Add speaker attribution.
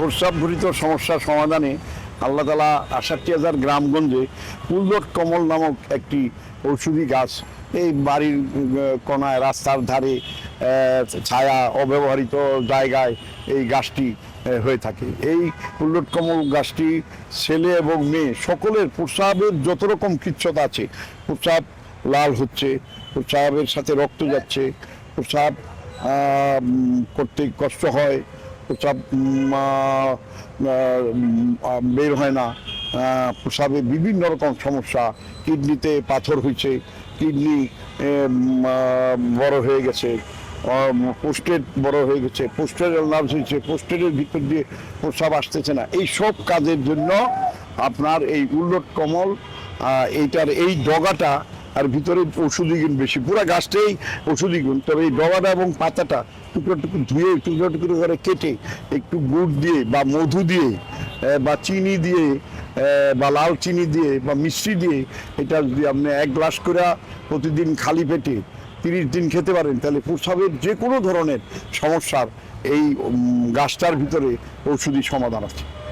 Speaker 1: প্রস্রাবঘটিত সমস্যার সমাধানে আল্লাহ তালা আষাটটি হাজার গ্রামগঞ্জে কুলদট কমল নামক একটি ঔষধি গাছ এই বাড়ির কোনায় রাস্তার ধারে ছায়া অব্যবহৃত জায়গায় এই গাছটি হয়ে থাকে। এই কুল্লট কমল গাছটি ছেলে এবং মেয়ে সকলের প্রস্রাবের যত রকম কৃচ্ছতা আছে প্রস্রাব লাল হচ্ছে প্রস্রাবের সাথে রক্ত যাচ্ছে প্রস্রাব করতে কষ্ট হয় আহ, বের হয় না। আহ, প্রস্রাবে বিভিন্ন রকম সমস্যা। কিডনিতে পাথর হয়েছে কিডনি বড় হয়ে গেছে পোস্টেড বড় হয়ে গেছে পোস্টেডাল নার্ভস হয়েছে পোস্টেডের ভিতর দিয়ে প্রস্রাব আসতেছে না। এই সব কাজের জন্য আপনার এই উল্লট কমল এইটার এই ডগাটা আর ভিতরে ওষুধি গুণ বেশি। পুরো গাছটাই ওষুধি গুণ তবে এই ডবাটা এবং পাতাটা টুকরো টুকরো ধুয়ে টুকরো টুকরো করে কেটে একটু গুড় দিয়ে বা মধু দিয়ে বা চিনি দিয়ে বা লাল চিনি দিয়ে, বা মিষ্টি দিয়ে এটা যদি আপনি এক গ্লাস করে প্রতিদিন খালি পেটে তিরিশ দিন খেতে পারেন, তাহলে প্রস্রাবের যে কোনো ধরনের সমস্যার এই গাছটার ভিতরে ঔষধি সমাধান আছে।